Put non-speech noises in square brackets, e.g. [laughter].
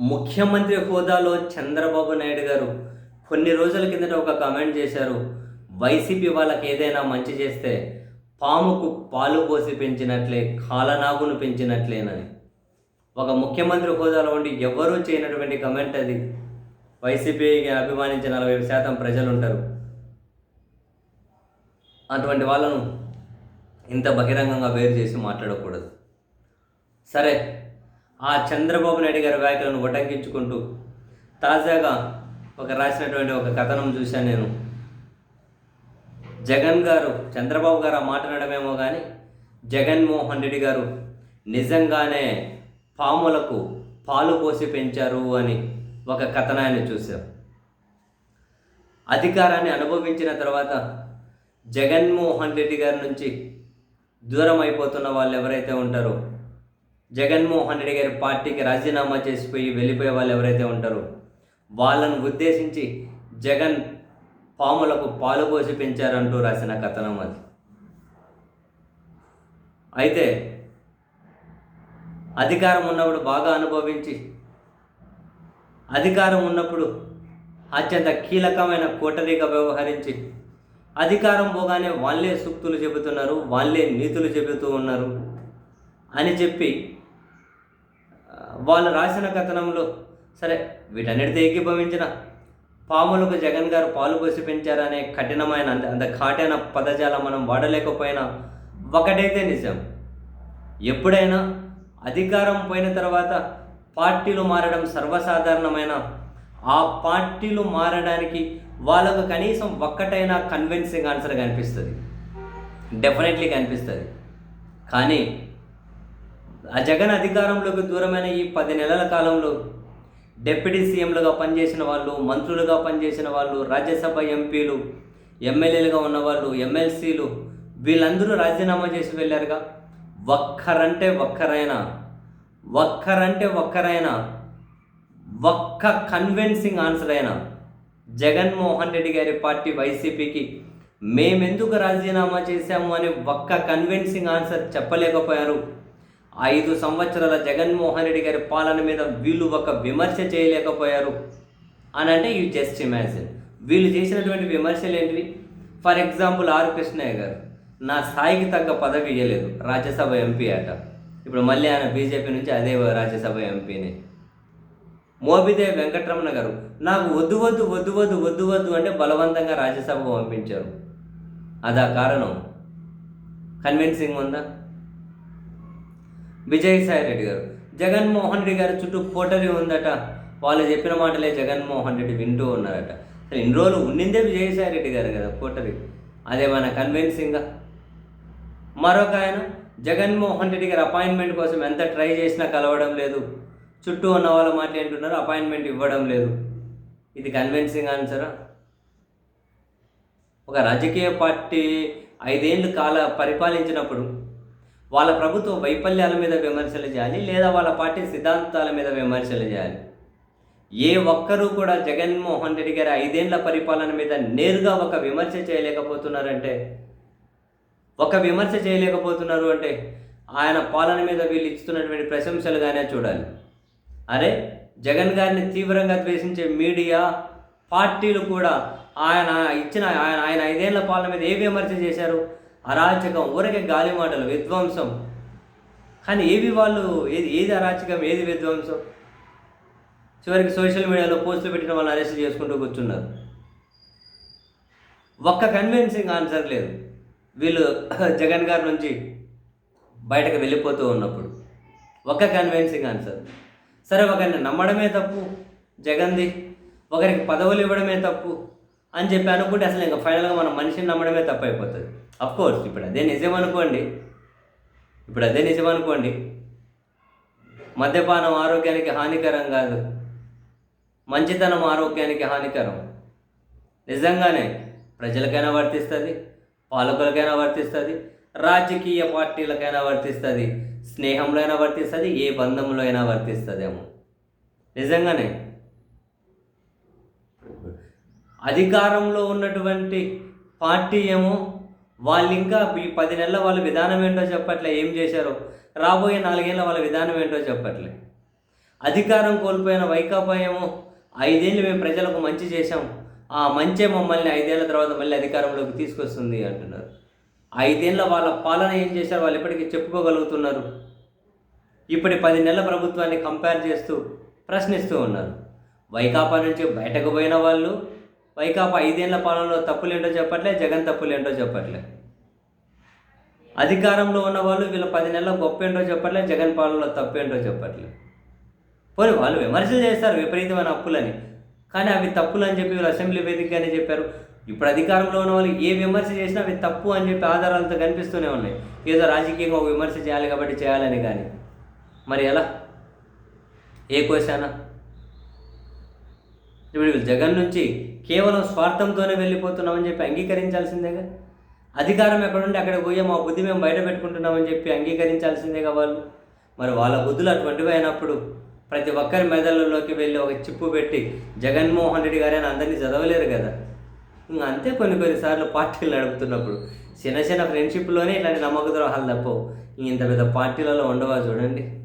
ముఖ్యమంత్రి హోదాలో చంద్రబాబు నాయుడు గారు కొన్ని రోజుల కిందట ఒక కామెంట్ చేశారు. వైసీపీ వాళ్ళకి ఏదైనా మంచి చేస్తే పాముకు పాలు పోసి పెంచినట్లే కాలనాగును పెంచినట్లేనని. ఒక ముఖ్యమంత్రి హోదాలో ఉండి ఎవరూ చేయనటువంటి కమెంట్ అది? వైసీపీకి అభిమానించిన నలభై శాతం ప్రజలు ఉంటారు అటువంటి వాళ్ళను ఇంత బహిరంగంగా వేరు చేసి మాట్లాడకూడదు. సరే ఆ చంద్రబాబు నాయుడు గారి వ్యాఖ్యలను ఉటంకించుకుంటూ తాజాగా ఒక రాసినటువంటి ఒక కథనం చూశాను నేను. జగన్ గారు చంద్రబాబు గారు ఆ మాట్లాడమేమో కానీ జగన్మోహన్ రెడ్డి గారు నిజంగానే పాములకు పాలు పోసి పెంచారు అని ఒక కథనాన్ని చూశాం. అధికారాన్ని అనుభవించిన తర్వాత జగన్మోహన్ రెడ్డి గారి నుంచి దూరం అయిపోతున్న వాళ్ళు ఎవరైతే ఉంటారో జగన్మోహన్ రెడ్డి గారి పార్టీకి రాజీనామా చేసిపోయి వెళ్ళిపోయే వాళ్ళు ఎవరైతే ఉంటారో వాళ్ళను ఉద్దేశించి జగన్ పాములకు పాలు పోసి పెంచారంటూ రాసిన కథనం అది. అయితే అధికారం ఉన్నప్పుడు బాగా అనుభవించి అధికారం ఉన్నప్పుడు అత్యంత కీలకమైన కోటరీగా వ్యవహరించి అధికారం పోగానే వాళ్ళే సూక్తులు చెబుతున్నారు వాళ్ళే నీతులు చెబుతూ ఉన్నారు అని చెప్పి వాళ్ళు రాసిన కథనంలో సరే వీటన్నిటితో ఏకీభవించిన పాములకు జగన్ గారు పాలు పోసి పెంచారనే కఠినమైన అంత అంత ఘాటైన పదజాలం మనం వాడలేకపోయినా ఒకటైతే నిజం. ఎప్పుడైనా అధికారం పోయిన తర్వాత పార్టీలు మారడం సర్వసాధారణమైన ఆ పార్టీలు మారడానికి వాళ్ళకు కనీసం ఒక్కటైనా కన్విన్సింగ్ ఆన్సర్ కనిపిస్తుంది. డెఫినెట్లీ కనిపిస్తుంది. కానీ ఆ జగన్ అధికారంలోకి దూరమైన ఈ పది నెలల కాలంలో డిప్యూటీ సీఎంలుగా పనిచేసిన వాళ్ళు మంత్రులుగా పనిచేసిన వాళ్ళు రాజ్యసభ ఎంపీలు ఎమ్మెల్యేలుగా ఉన్నవాళ్ళు ఎమ్మెల్సీలు వీళ్ళందరూ రాజీనామా చేసి వెళ్ళారుగా. ఒక్కరంటే ఒక్కరైనా ఒక్కరంటే ఒక్కరైనా ఒక్క కన్విన్సింగ్ ఆన్సర్ అయినా జగన్మోహన్ రెడ్డి గారి పార్టీ వైసీపీకి మేమెందుకు రాజీనామా చేశాము అని ఒక్క కన్విన్సింగ్ ఆన్సర్ చెప్పలేకపోయారు. ఐదు సంవత్సరాల జగన్మోహన్ రెడ్డి గారి పాలన మీద వీళ్ళు ఒక విమర్శ చేయలేకపోయారు. అని అంటే యూ జస్ట్ ఇమాజిన్ వీళ్ళు చేసినటువంటి విమర్శలు ఏంటివి? ఫర్ ఎగ్జాంపుల్ ఆర్ కృష్ణయ్య గారు నా స్థాయికి తగ్గ పదవి ఇవ్వలేదు రాజ్యసభ ఎంపీ అట. ఇప్పుడు మళ్ళీ ఆయన బీజేపీ నుంచి అదే రాజ్యసభ ఎంపీని. మోబిదేవి వెంకటరమణ గారు నాకు వద్దు వద్దు వద్దు వద్దు వద్దు వద్దు అంటే బలవంతంగా రాజ్యసభ పంపించారు. అదా కారణం? కన్విన్సింగ్ ఉందా? విజయసాయి రెడ్డి గారు. జగన్మోహన్ రెడ్డి గారి చుట్టూ పోటరీ ఉందట. వాళ్ళు చెప్పిన మాటలే జగన్మోహన్ రెడ్డి వింటూ ఉన్నారట. అసలు ఇన్ని రోజులు ఉండిందే విజయసాయి రెడ్డి గారు కదా కోటరీ. అదేమైనా కన్విన్సింగ్గా మరొక ఆయన జగన్మోహన్ రెడ్డి గారి అపాయింట్మెంట్ కోసం ఎంత ట్రై చేసినా కలవడం లేదు. చుట్టూ ఉన్న వాళ్ళు మాట్లాడుతున్నారు అపాయింట్మెంట్ ఇవ్వడం లేదు. ఇది కన్విన్సింగ్ ఆన్సరా? ఒక రాజకీయ పార్టీ ఐదేళ్ళు కాల పరిపాలించినప్పుడు వాళ్ళ ప్రభుత్వ వైఫల్యాల మీద విమర్శలు చేయాలి లేదా వాళ్ళ పార్టీ సిద్ధాంతాల మీద విమర్శలు చేయాలి. ఏ ఒక్కరూ కూడా జగన్మోహన్ రెడ్డి గారి ఐదేళ్ళ పరిపాలన మీద నేరుగా ఒక విమర్శ చేయలేకపోతున్నారంటే ఒక విమర్శ చేయలేకపోతున్నారు అంటే ఆయన పాలన మీద వీళ్ళు ఇస్తున్నటువంటి ప్రశంసలుగానే చూడాలి. అరే జగన్ గారిని తీవ్రంగా ద్వేషించే మీడియా పార్టీలు కూడా ఆయన ఇచ్చిన ఆయన ఆయన ఐదేళ్ళ పాలన మీద ఏ విమర్శ చేశారు? అరాచకం ఊరకే గాలి మాటలు విధ్వంసం. కానీ ఏవి వాళ్ళు ఏది ఏది అరాచకం ఏది విధ్వంసం? చివరికి సోషల్ మీడియాలో పోస్టులు పెట్టిన వాళ్ళని అరెస్ట్ చేసుకుంటూ కూర్చున్నారు. ఒక్క కన్విన్సింగ్ ఆన్సర్ లేదు. వీళ్ళు [laughs] జగన్ గారి నుంచి బయటకు వెళ్ళిపోతూ ఉన్నప్పుడు. ఒక కన్విన్సింగ్ ఆన్సర్ సరే ఒకరిని నమ్మడమే తప్పు జగన్ది ఒకరికి పదవులు ఇవ్వడమే తప్పు అని చెప్పి అనుకుంటే అసలు ఇంకా ఫైనల్గా మనం మనిషిని నమ్మడమే తప్పు అయిపోతుంది. కోర్స్ ఇప్పుడు అదే నిజం అనుకోండి. ఇప్పుడు అదే నిజం అనుకోండి. మద్యపానం ఆరోగ్యానికి హానికరం కాదు. మంచితనం ఆరోగ్యానికి హానికరం. నిజంగానే ప్రజలకైనా వర్తిస్తుంది పాలకులకైనా వర్తిస్తుంది రాజకీయ పార్టీలకైనా వర్తిస్తుంది స్నేహంలో అయినా వర్తిస్తుంది ఏ బంధంలో అయినా వర్తిస్తుందేమో. నిజంగానే. అధికారంలో ఉన్నటువంటి పార్టీ ఏమో వాళ్ళు ఇంకా ఈ పది నెలల వాళ్ళ విధానం ఏంటో చెప్పట్లే ఏం చేశారో. రాబోయే నాలుగేళ్ళ వాళ్ళ విధానం ఏంటో చెప్పట్లే. అధికారం కోల్పోయిన వైకాపా ఏమో ఐదేళ్ళు మేము ప్రజలకు మంచి చేశాం. ఆ మంచే మమ్మల్ని ఐదేళ్ళ తర్వాత మళ్ళీ అధికారంలోకి తీసుకొస్తుంది అంటున్నారు. ఐదేళ్ళ వాళ్ళ పాలన ఏం చేశారు వాళ్ళు ఇప్పటికీ చెప్పుకోగలుగుతున్నారు. ఇప్పటి పది నెలల ప్రభుత్వాన్ని కంపేర్ చేస్తూ ప్రశ్నిస్తూ ఉన్నారు. వైకాపా నుంచి బయటకు పోయిన వాళ్ళు వైకాపా ఐదేళ్ళ పాలనలో తప్పులేంటో చెప్పట్లే జగన్ తప్పులేంటో చెప్పట్లే. అధికారంలో ఉన్న వాళ్ళు వీళ్ళ పది నెలల గొప్ప ఏంటో చెప్పట్లే జగన్ పాలనలో తప్పేంటో చెప్పట్లే. పోనీ వాళ్ళు విమర్శలు చేస్తారు విపరీతమైన అప్పులని. కానీ అవి తప్పులు అని చెప్పి వీళ్ళు అసెంబ్లీ వేదికగానే చెప్పారు. ఇప్పుడు అధికారంలో ఉన్న వాళ్ళు ఏ విమర్శ చేసినా అవి తప్పు అని చెప్పి ఆధారాలతో కనిపిస్తూనే ఉన్నాయి. ఏదో రాజకీయంగా ఒక విమర్శ చేయాలి కాబట్టి చేయాలని కానీ. మరి ఎలా? ఏ కోశానా ఇప్పుడు జగన్ నుంచి కేవలం స్వార్థంతోనే వెళ్ళిపోతున్నామని చెప్పి అంగీకరించాల్సిందేగా? అధికారం ఎక్కడుంటే అక్కడికి పోయి మా బుద్ధి మేము బయట పెట్టుకుంటున్నామని చెప్పి అంగీకరించాల్సిందేగా వాళ్ళు? మరి వాళ్ళ బుద్ధులు అటువంటివి అయినప్పుడు ప్రతి ఒక్కరి మెదళ్ళలోకి వెళ్ళి ఒక చిప్పు పెట్టి జగన్మోహన్ రెడ్డి గారని అందరినీ చదవలేరు కదా? ఇంకా అంతే కొన్ని కొన్నిసార్లు పార్టీలు నడుపుతున్నప్పుడు. చిన్న చిన్న ఫ్రెండ్షిప్లోనే ఇట్లాంటి నమ్మక ద్రోహాలు తప్పవు. ఇంత పెద్ద పార్టీలలో ఉండవా చూడండి.